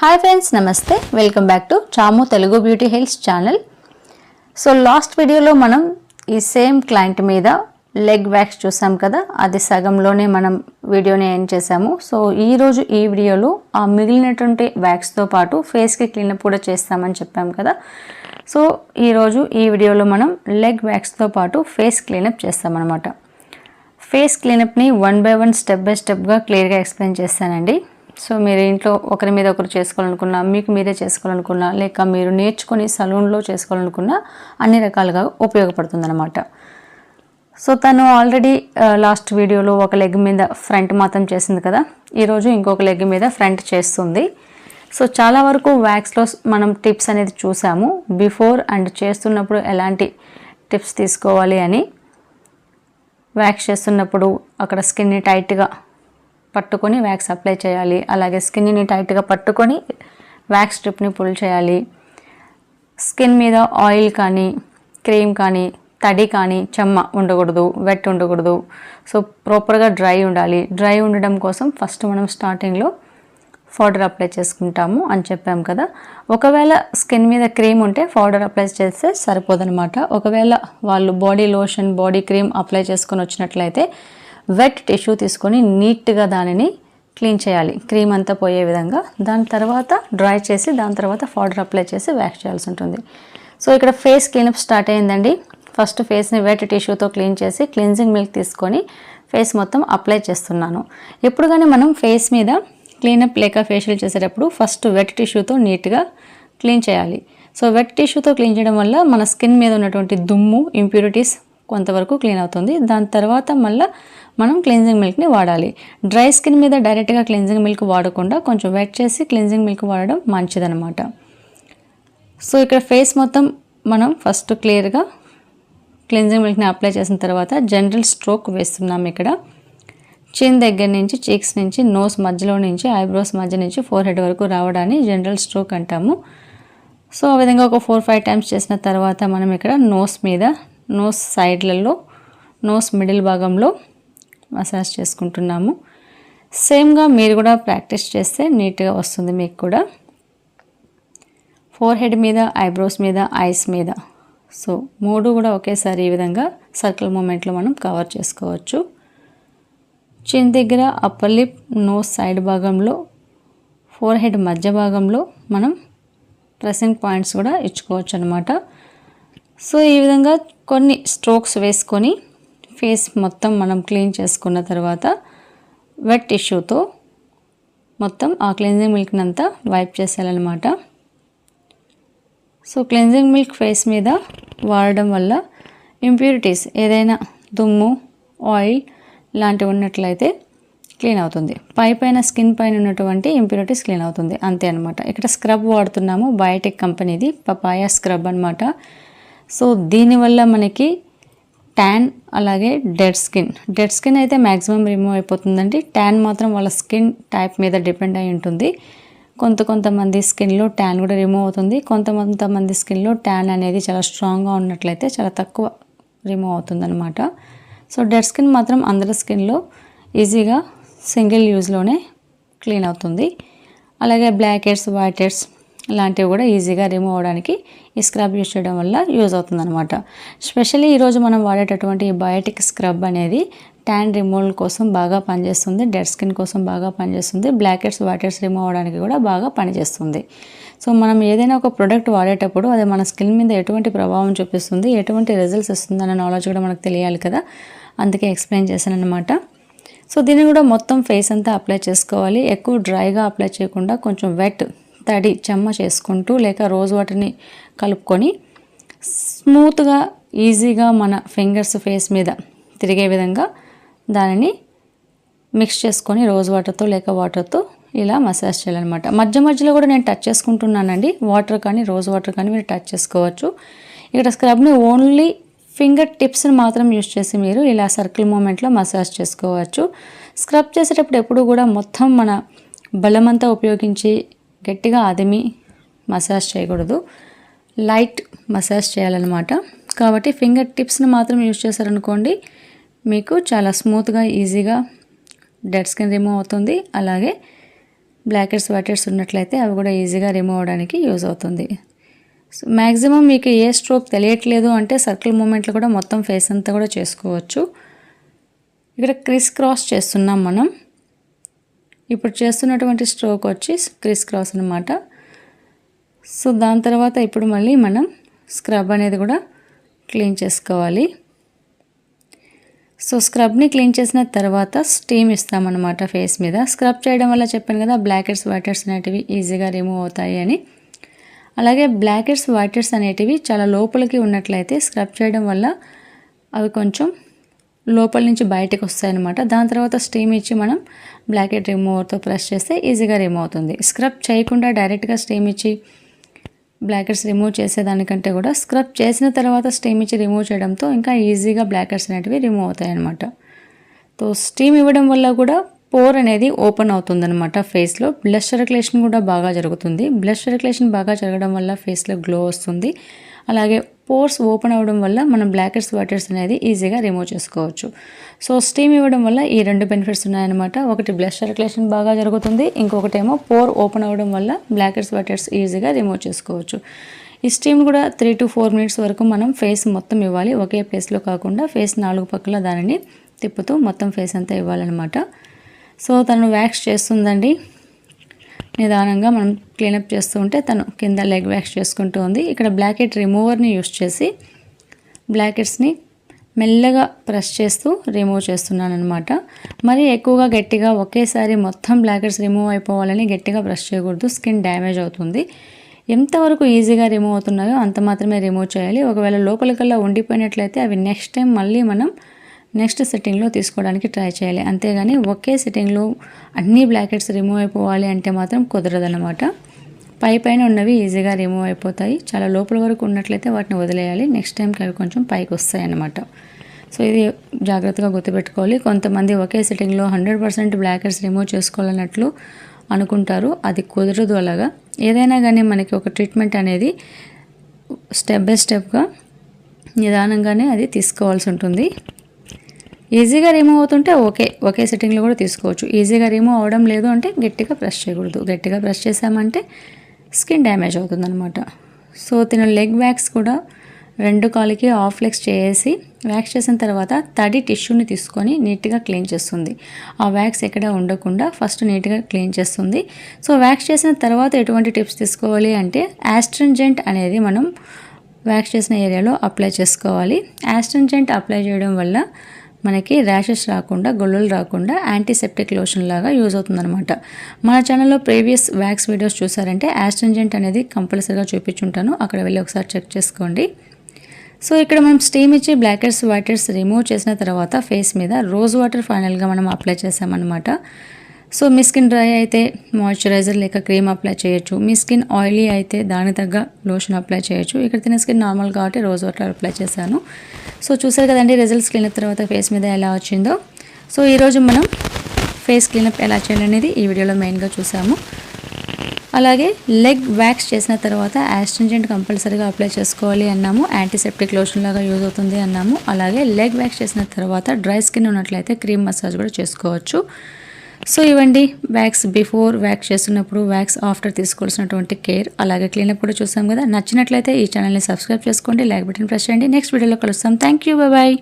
Hi friends నమస్తే. Welcome back to చాము Telugu beauty హెల్స్ channel so last వీడియోలో మనం ఈ సేమ్ క్లయింట్ మీద లెగ్ వ్యాక్స్ చూసాం కదా? అది సగంలోనే మనం వీడియోని ఎండ్ చేసాము. సో ఈరోజు ఈ వీడియోలో ఆ మిగిలినటువంటి వ్యాక్స్తో పాటు ఫేస్కి క్లీనప్ కూడా చేస్తామని చెప్పాం కదా? సో ఈరోజు ఈ వీడియోలో మనం లెగ్ వ్యాక్స్తో పాటు ఫేస్ క్లీనప్ చేస్తామన్నమాట. Face క్లీనప్ని one by one step by స్టెప్గా క్లియర్గా ఎక్స్ప్లెయిన్ చేస్తానండి. సో మీరు ఇంట్లో ఒకరి మీద ఒకరు చేసుకోవాలనుకున్నా మీకు మీరే చేసుకోవాలనుకున్నా లేక మీరు నేర్చుకొని సలూన్లో చేసుకోవాలనుకున్నా అన్ని రకాలుగా ఉపయోగపడుతుందన్నమాట. సో తను ఆల్రెడీ లాస్ట్ వీడియోలో ఒక లెగ్ మీద ఫ్రంట్ మాత్రం చేసింది కదా? ఈరోజు ఇంకొక లెగ్ మీద ఫ్రంట్ చేస్తుంది. సో చాలా వరకు వ్యాక్స్లో మనం టిప్స్ అనేది చూసాము. బిఫోర్ అండ్ చేస్తున్నప్పుడు ఎలాంటి టిప్స్ తీసుకోవాలి అని. వ్యాక్స్ చేస్తున్నప్పుడు అక్కడ స్కిన్ని టైట్గా పట్టుకొని వ్యాక్స్ అప్లై చేయాలి. అలాగే స్కిన్ని టైట్గా పట్టుకొని వ్యాక్స్ స్ట్రిప్ని పుల్ చేయాలి. స్కిన్ మీద ఆయిల్ కానీ క్రీమ్ కానీ తడి కానీ చెమ్మ ఉండకూడదు వెట్ ఉండకూడదు. సో ప్రాపర్గా డ్రై ఉండాలి. డ్రై ఉండడం కోసం ఫస్ట్ మనం స్టార్టింగ్లో పౌడర్ అప్లై చేసుకుంటాము అని చెప్పాము కదా. ఒకవేళ స్కిన్ మీద క్రీమ్ ఉంటే పౌడర్ అప్లై చేస్తే సరిపోదనమాట ఒకవేళ వాళ్ళు body lotion body cream apply చేసుకొని వచ్చినట్లయితే వెట్ టిష్యూ తీసుకొని నీట్గా దానిని క్లీన్ చేయాలి. క్రీమ్ అంతా పోయే విధంగా. దాని తర్వాత డ్రై చేసి దాని తర్వాత పౌడర్ అప్లై చేసి వ్యాక్స్ చేయాల్సి ఉంటుంది. సో ఇక్కడ ఫేస్ క్లీనప్ స్టార్ట్ అయిందండి. ఫస్ట్ ఫేస్ని వెట్ టిష్యూతో క్లీన్ చేసి క్లిన్జింగ్ మిల్క్ తీసుకొని ఫేస్ మొత్తం అప్లై చేస్తున్నాను. ఎప్పుడు కానీ మనం ఫేస్ మీద క్లీనప్ లేక ఫేషియల్ చేసేటప్పుడు ఫస్ట్ వెట్ టిష్యూతో నీట్గా క్లీన్ చేయాలి. సో వెట్ టిష్యూతో క్లీన్ చేయడం వల్ల మన స్కిన్ మీద ఉన్నటువంటి దుమ్ము ఇంప్యూరిటీస్ కొంతవరకు క్లీన్ అవుతుంది. దాని తర్వాత మళ్ళీ మనం క్లిన్జింగ్ మిల్క్ని వాడాలి. డ్రై స్కిన్ మీద డైరెక్ట్గా క్లిన్జింగ్ మిల్క్ వాడకుండా కొంచెం వెట్ చేసి క్లిన్జింగ్ మిల్క్ వాడడం మంచిదనమాట సో ఇక్కడ ఫేస్ మొత్తం మనం ఫస్ట్ క్లియర్గా క్లిన్జింగ్ మిల్క్ని అప్లై చేసిన తర్వాత జనరల్ స్ట్రోక్ వేస్తున్నాం ఇక్కడ. చిన్ దగ్గర నుంచి చీక్స్ నుంచి నోస్ మధ్యలో నుంచి ఐబ్రోస్ మధ్య నుంచి ఫోర్ హెడ్ వరకు రావడాన్ని జనరల్ స్ట్రోక్ అంటాము. సో ఆ విధంగా ఒక ఫోర్ ఫైవ్ టైమ్స్ చేసిన తర్వాత మనం ఇక్కడ నోస్ మీద నోస్ సైడ్లలో నోస్ మిడిల్ భాగంలో మసాజ్ చేసుకుంటున్నాము. సేమ్గా మీరు కూడా ప్రాక్టీస్ చేస్తే నీట్గా వస్తుంది మీకు కూడా. ఫోర్ హెడ్ మీద ఐబ్రోస్ మీద ఐస్ మీద. సో మూడు కూడా ఒకేసారి ఈ విధంగా సర్కిల్ మూమెంట్లో మనం కవర్ చేసుకోవచ్చు. చిన్ దగ్గర అప్పర్ లిప్ నోస్ సైడ్ భాగంలో ఫోర్ హెడ్ మధ్య భాగంలో మనం ప్రెసింగ్ పాయింట్స్ కూడా ఇచ్చుకోవచ్చు అనమాట సో ఈ విధంగా కొన్ని స్ట్రోక్స్ వేసుకొని ఫేస్ మొత్తం మనం క్లీన్ చేసుకున్న తర్వాత వెట్ టిష్యూతో మొత్తం ఆ క్లెన్జింగ్ మిల్క్ని అంతా వైప్ చేసేయాలన్నమాట. సో క్లెన్జింగ్ మిల్క్ ఫేస్ మీద వాడడం వల్ల ఇంప్యూరిటీస్ ఏదైనా దుమ్ము ఆయిల్ లాంటివి ఉన్నట్లయితే క్లీన్ అవుతుంది. పై పైన స్కిన్ పైన ఉన్నటువంటి ఇంప్యూరిటీస్ క్లీన్ అవుతుంది. అంతే అనమాట ఇక్కడ స్క్రబ్ వాడుతున్నాము. బయోటెక్ కంపెనీది పపాయా స్క్రబ్ అనమాట సో దీనివల్ల మనకి ట్యాన్ అలాగే డెడ్ స్కిన్ డెడ్ స్కిన్ అయితే మ్యాక్సిమం రిమూవ్ అయిపోతుందండి. ట్యాన్ మాత్రం వాళ్ళ స్కిన్ టైప్ మీద డిపెండ్ అయి ఉంటుంది. కొంత కొంతమంది స్కిన్లో ట్యాన్ కూడా రిమూవ్ అవుతుంది. కొంత కొంతమంది స్కిన్లో ట్యాన్ అనేది చాలా స్ట్రాంగ్గా ఉన్నట్లయితే చాలా తక్కువ రిమూవ్ అవుతుందన్నమాట. సో డెడ్ స్కిన్ మాత్రం అందరి స్కిన్లో ఈజీగా సింగిల్ యూజ్లోనే క్లీన్ అవుతుంది. అలాగే బ్లాక్ హెడ్స్ వైట్ హెడ్స్ లాంటివి కూడా ఈజీగా రిమూవ్ అవడానికి ఈ స్క్రబ్ యూజ్ చేయడం వల్ల యూజ్ అవుతుందన్నమాట. స్పెషల్లీ ఈరోజు మనం వాడేటటువంటి ఈ బయోటిక్ స్క్రబ్ అనేది ట్యాన్ రిమూవల్ కోసం బాగా పనిచేస్తుంది డెడ్ స్కిన్ కోసం బాగా పనిచేస్తుంది బ్లాకెట్స్ వాటర్స్ రిమూవ్ అవడానికి కూడా బాగా పనిచేస్తుంది. సో మనం ఏదైనా ఒక ప్రోడక్ట్ వాడేటప్పుడు అది మన స్కిన్ మీద ఎటువంటి ప్రభావం చూపిస్తుంది ఎటువంటి రిజల్ట్స్ ఇస్తుంది అనే నాలెడ్జ్ కూడా మనకు తెలియాలి కదా. అందుకే ఎక్స్ప్లెయిన్ చేశాను అనమాట సో దీన్ని కూడా మొత్తం ఫేస్ అంతా అప్లై చేసుకోవాలి. ఎక్కువ డ్రైగా అప్లై చేయకుండా కొంచెం వెట్ తడి చెమ్మ చేసుకుంటూ లేక రోజ్ వాటర్ని కలుపుకొని స్మూత్గా ఈజీగా మన ఫింగర్స్ ఫేస్ మీద తిరిగే విధంగా దానిని మిక్స్ చేసుకొని రోజ్ వాటర్తో లేక వాటర్తో ఇలా మసాజ్ చేయాలన్నమాట. మధ్య మధ్యలో కూడా నేను టచ్ చేసుకుంటున్నానండి. వాటర్ కానీ రోజ్ వాటర్ కానీ మీరు టచ్ చేసుకోవచ్చు. ఇక్కడ స్క్రబ్ని ఓన్లీ ఫింగర్ టిప్స్ని మాత్రం యూజ్ చేసి మీరు ఇలా సర్కిల్ మూమెంట్లో మసాజ్ చేసుకోవచ్చు. స్క్రబ్ చేసేటప్పుడు ఎప్పుడు కూడా మొత్తం మన బలమంతా ఉపయోగించి గట్టిగా అదిమి మసాజ్ చేయకూడదు. లైట్ మసాజ్ చేయాలన్నమాట. కాబట్టి ఫింగర్ టిప్స్ని మాత్రం యూజ్ చేశారనుకోండి మీకు చాలా స్మూత్గా ఈజీగా డెడ్ స్కిన్ రిమూవ్ అవుతుంది. అలాగే బ్లాక్ హెడ్స్ వైట్ హెడ్స్ ఉన్నట్లయితే అవి కూడా ఈజీగా రిమూవ్ అవడానికి యూజ్ అవుతుంది. సో మ్యాక్సిమం మీకు ఏ స్ట్రోక్ తెలియట్లేదు అంటే సర్కిల్ మూమెంట్లు కూడా మొత్తం ఫేస్ అంతా కూడా చేసుకోవచ్చు. ఇక్కడ క్రిస్ క్రాస్ చేస్తున్నాం మనం. ఇప్పుడు చేస్తున్నటువంటి స్ట్రోక్ వచ్చి క్రిస్ క్రాస్ అనమాట సో దాని తర్వాత ఇప్పుడు మళ్ళీ మనం స్క్రబ్ అనేది కూడా క్లీన్ చేసుకోవాలి. సో స్క్రబ్ని క్లీన్ చేసిన తర్వాత స్టీమ్ ఇస్తామన్నమాట ఫేస్ మీద. స్క్రబ్ చేయడం వల్ల చెప్పాను కదా బ్లాకెట్స్ వాటర్స్ అనేటివి ఈజీగా రిమూవ్ అవుతాయి అని. అలాగే బ్లాకెట్స్ వాటర్స్ అనేటివి చాలా లోపలికి ఉన్నట్లయితే స్క్రబ్ చేయడం వల్ల అవి కొంచెం లోపల నుంచి బయటకు వస్తాయన్నమాట. దాని తర్వాత స్టీమ్ ఇచ్చి మనం బ్లాక్ హెడ్ రిమూవర్తో ప్రెస్ చేస్తే ఈజీగా రిమూవ్ అవుతుంది. స్క్రబ్ చేయకుండా డైరెక్ట్గా స్టీమ్ ఇచ్చి బ్లాక్ హెడ్స్ రిమూవ్ చేసేదానికంటే కూడా స్క్రబ్ చేసిన తర్వాత స్టీమ్ ఇచ్చి రిమూవ్ చేయడంతో ఇంకా ఈజీగా బ్లాక్ హెడ్స్ అనేటివి రిమూవ్ అవుతాయన్నమాట. తో సో స్టీమ్ ఇవ్వడం వల్ల కూడా పోర్ అనేది ఓపెన్ అవుతుందన్నమాట ఫేస్లో. బ్లష్ సర్క్యులేషన్ కూడా బాగా జరుగుతుంది. బ్లష్ సర్క్యులేషన్ బాగా జరగడం వల్ల ఫేస్లో గ్లో వస్తుంది. అలాగే పోర్స్ ఓపెన్ అవ్వడం వల్ల మనం బ్లాక్ వాటర్స్ అనేది ఈజీగా రిమూవ్ చేసుకోవచ్చు. సో స్టీమ్ ఇవ్వడం వల్ల ఈ రెండు బెనిఫిట్స్ ఉన్నాయన్నమాట. ఒకటి బ్లష్ సర్క్యులేషన్ బాగా జరుగుతుంది. ఇంకొకటి ఏమో పోర్ ఓపెన్ అవ్వడం వల్ల బ్లాక్ వాటర్స్ ఈజీగా రిమూవ్ చేసుకోవచ్చు. ఈ స్టీమ్ కూడా త్రీ టు ఫోర్ మినిట్స్ వరకు మనం ఫేస్ మొత్తం ఇవ్వాలి. ఒకే ప్లేస్లో కాకుండా ఫేస్ నాలుగు పక్కల దానిని తిప్పుతూ మొత్తం ఫేస్ అంతా ఇవ్వాలన్నమాట. సో తను వ్యాక్స్ చేస్తుందండి. నిదానంగా మనం క్లీనప్ చేస్తూ ఉంటే తను కింద లెగ్ వ్యాక్స్ చేసుకుంటూ ఉంది. ఇక్కడ బ్లాకెట్ రిమూవర్ని యూస్ చేసి బ్లాకెట్స్ని మెల్లగా ప్రెస్ చేస్తూ రిమూవ్ చేస్తున్నాను అనమాట మరి ఎక్కువగా గట్టిగా ఒకేసారి మొత్తం బ్లాకెట్స్ రిమూవ్ అయిపోవాలని గట్టిగా బ్రష్ చేయకూడదు. స్కిన్ డ్యామేజ్ అవుతుంది. ఎంతవరకు ఈజీగా రిమూవ్ అవుతున్నాయో అంత మాత్రమే రిమూవ్ చేయాలి. ఒకవేళ లోపలికల్లా ఉండిపోయినట్లయితే అవి నెక్స్ట్ టైం మళ్ళీ మనం నెక్స్ట్ సెట్టింగ్లో తీసుకోవడానికి ట్రై చేయాలి. అంతేగాని ఒకే సెట్టింగ్లో అన్ని బ్లాకెట్స్ రిమూవ్ అయిపోవాలి అంటే మాత్రం కుదరదన్నమాట. పై పైన ఉన్నవి ఈజీగా రిమూవ్ అయిపోతాయి. చాలా లోపల వరకు ఉన్నట్లయితే వాటిని వదిలేయాలి. నెక్స్ట్ టైంకి అవి కొంచెం పైకి వస్తాయి అన్నమాట సో ఇది జాగ్రత్తగా గుర్తుపెట్టుకోవాలి. కొంతమంది ఒకే సెట్టింగ్లో హండ్రెడ్ పర్సెంట్ బ్లాకెట్స్ రిమూవ్ చేసుకోవాలన్నట్లు అనుకుంటారు. అది కుదరదు అలాగా. ఏదైనా కానీ మనకి ఒక ట్రీట్మెంట్ అనేది స్టెప్ బై స్టెప్గా నిదానంగానే అది తీసుకోవాల్సి ఉంటుంది. ఈజీగా రిమూవ్ అవుతుంటే ఓకే ఒకే సెట్టింగ్లో కూడా తీసుకోవచ్చు. ఈజీగా రిమూవ్ అవడం లేదు అంటే గట్టిగా ప్రెస్ చేయకూడదు. గట్టిగా ప్రెస్ చేసామంటే స్కిన్ డ్యామేజ్ అవుతుందన్నమాట. సో తిన లెగ్ వ్యాక్స్ కూడా రెండు కాలుకి ఆఫ్ లెగ్స్ చేసి వ్యాక్స్ చేసిన తర్వాత తడి టిష్యూని తీసుకొని నీట్గా క్లీన్ చేస్తుంది. ఆ వ్యాక్స్ ఎక్కడ ఉండకుండా ఫస్ట్ నీట్గా క్లీన్ చేస్తుంది. సో వ్యాక్స్ చేసిన తర్వాత ఎటువంటి టిప్స్ తీసుకోవాలి అంటే యాస్ట్రింజెంట్ అనేది మనం వ్యాక్స్ చేసిన ఏరియాలో అప్లై చేసుకోవాలి. యాస్ట్రింజెంట్ అప్లై చేయడం వల్ల మనకి ర్యాషెస్ రాకుండా గొల్లలు రాకుండా యాంటీసెప్టిక్ లోషన్ లాగా యూజ్ అవుతుందన్నమాట. మన ఛానల్లో ప్రీవియస్ వ్యాక్స్ వీడియోస్ చూసారంటే యాస్ట్రంజెంట్ అనేది కంపల్సరీగా చూపించుంటాను. అక్కడ వెళ్ళి ఒకసారి చెక్ చేసుకోండి. సో ఇక్కడ మనం స్టీమ్ ఇచ్చి బ్లాకెట్స్ వైటర్స్ రిమూవ్ చేసిన తర్వాత ఫేస్ మీద రోజ్ వాటర్ ఫైనల్గా మనం అప్లై చేసామన్నమాట సో మీ స్కిన్ డ్రై అయితే మాయిశ్చరైజర్ లేక క్రీమ్ అప్లై చేయొచ్చు. మీ స్కిన్ ఆయిలీ అయితే దాని తగ్గ లోషన్ అప్లై చేయొచ్చు. ఇక్కడ తిన స్కిన్ నార్మల్ కాబట్టి రోజు వాటర్ అప్లై చేశాను. సో చూసారు కదండి రిజల్ట్స్ క్లీనప్ తర్వాత ఫేస్ మీద ఎలా వచ్చిందో. సో ఈరోజు మనం ఫేస్ క్లీనప్ ఎలా చేయాలనేది ఈ వీడియోలో మెయిన్గా చూసాము. అలాగే లెగ్ వ్యాక్స్ చేసిన తర్వాత యాస్ట్రింజెంట్ కంపల్సరీగా అప్లై చేసుకోవాలి అన్నాము. యాంటీసెప్టిక్ లోషన్ లాగా యూజ్ అవుతుంది అన్నాము. అలాగే లెగ్ వ్యాక్స్ చేసిన తర్వాత డ్రై స్కిన్ ఉన్నట్లయితే క్రీమ్ మసాజ్ కూడా చేసుకోవచ్చు. సో ఇవ్వండి వ్యాక్స్ బిఫోర్ వ్యాక్స్ చేస్తున్నప్పుడు వ్యాక్స్ ఆఫ్టర్ తీసుకోవాల్సినటువంటి కేర్ అలాగే క్లీనప్ కూడా చూసాం కదా. నచ్చినట్లయితే ఈ ఛానల్ని సబ్స్క్రైబ్ చేసుకోండి లైక్ బటన్ ప్రెస్ చేయండి. నెక్స్ట్ వీడియోలో కలుస్తాం. Thank you bye.